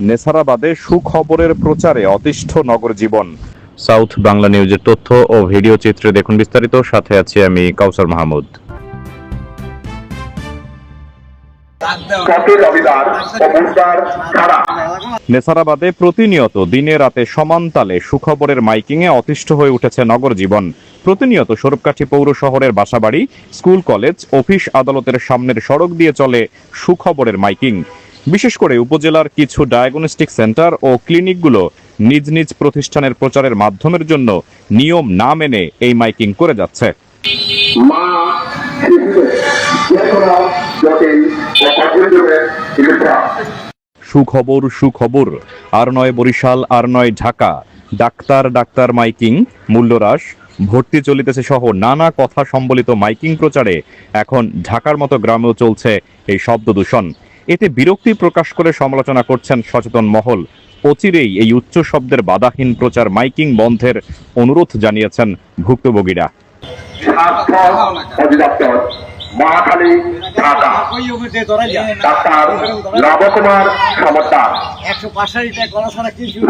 নেসারাবাদে সুখবরের প্রচারে অতিষ্ঠ নগর জীবন। সাউথ বাংলা নিউজের তথ্য ও ভিডিও চিত্রে দেখুন বিস্তারিত। সাথে আছি আমি কাউসার মাহমুদ। নেসারাবাদে প্রতিনিয়ত দিনে রাতে সমান তালে সুখবরের মাইকিংয়ে অতিষ্ঠ হয়ে উঠেছে নগর জীবন। প্রতিনিয়ত স্বরূপকাঠি পৌর শহরের বাসাবাড়ি স্কুল কলেজ অফিস আদালতের সামনের সড়ক দিয়ে চলে সুখবরের মাইকিং। বিশেষ করে উপজেলার কিছু ডায়াগনস্টিক সেন্টার ও ক্লিনিকগুলো নিজ নিজ প্রতিষ্ঠানের প্রচারের মাধ্যমের জন্য নিয়ম না মেনে এই মাইকিং করে যাচ্ছে। সুখবর সুখবর। আর নয় বরিশাল আর নয় ঢাকা। ডাক্তার ডাক্তার মাইকিং মূল্যহ্রাস। ভর্তি চলিতেছে সহ নানা কথা সম্বলিত মাইকিং প্রচারে এখন ঢাকার মতো গ্রামেও চলছে এই শব্দ দূষণ এতে বিরক্তি প্রকাশ করে সমালোচনা করছেন সচেতন মহল। অচিরেই এই উচ্চ শব্দের বাধাহীন প্রচার মাইকিং বন্ধের অনুরোধ জানিয়েছেন ভুক্তভোগীরা। মহাখালী ঢাকা। ডাক্তার নবকুমার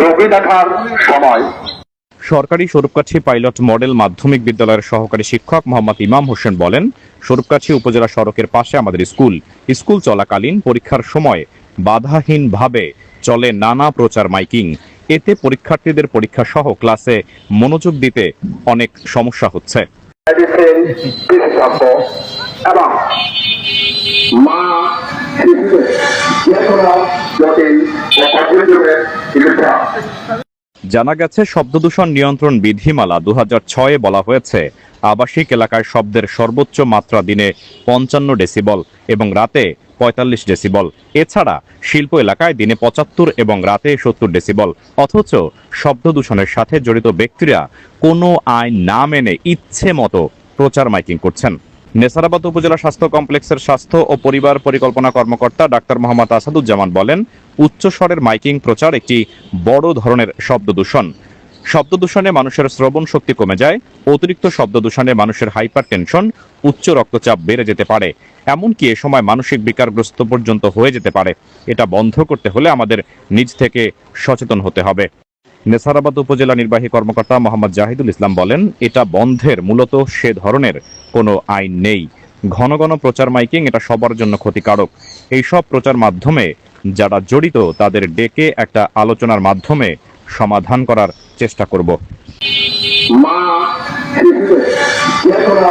রোগী দেখার সময়। সরকারি স্বরূপকাছি পাইলট মডেল মাধ্যমিক বিদ্যালয়ের সহকারী শিক্ষক মোহাম্মদ ইমাম হোসেন বলেন স্বরূপকাছি উপজেলা সড়কের পাশে আমাদের স্কুল। স্কুল চলাকালীন পরীক্ষার সময় বাধাহীনভাবে চলে নানা প্রচার মাইকিং। এতে পরীক্ষার্থীদের পরীক্ষা সহ ক্লাসে মনোযোগ দিতে অনেক সমস্যা হচ্ছে। জানা গেছে, শব্দদূষণ নিয়ন্ত্রণ বিধিমালা দু ছয়ে বলা হয়েছে, আবাসিক এলাকায় শব্দের সর্বোচ্চ মাত্রা দিনে পঞ্চান্ন ডেসিবল এবং রাতে পঁয়তাল্লিশ ডেসিবল। এছাড়া শিল্প এলাকায় দিনে পঁচাত্তর এবং রাতে সত্তর ডেসিবল। অথচ শব্দ দূষণের সাথে জড়িত ব্যক্তিরা কোনো আইন না মেনে ইচ্ছে মতো প্রচার মাইকিং করছেন। নেসারাবাদ উপজেলা স্বাস্থ্য কমপ্লেক্সের স্বাস্থ্য ও পরিবার পরিকল্পনা কর্মকর্তা ডাক্তার মোহাম্মদ আসাদুজ্জামান বলেন, উচ্চস্বরের মাইকিং প্রচার একটি বড় ধরনের শব্দ দূষণ শব্দ দূষণে মানুষের শ্রবণ শক্তি কমে যায়, অতিরিক্ত শব্দ দূষণে মানুষের হাইপার টেনশন উচ্চ রক্তচাপ বেড়ে যেতে পারে। এমনকি এ সময় মানসিক বিকারগ্রস্ত পর্যন্ত হয়ে যেতে পারে। এটা বন্ধ করতে হলে আমাদের নিজ থেকে সচেতন হতে হবে। নেসারাবাদ উপজেলা নির্বাহী কর্মকর্তা মোহাম্মদ জাহিদুল ইসলাম বলেন এটা বন্ধের মূলত সে ধরনের কোনো আইন নেই। ঘন ঘন প্রচার মাইকিং এটা সবার জন্য ক্ষতিকারক। এইসব প্রচার মাধ্যমে যারা জড়িত তাদের ডেকে একটা আলোচনার মাধ্যমে সমাধান করার চেষ্টা করব। মা যে কোনো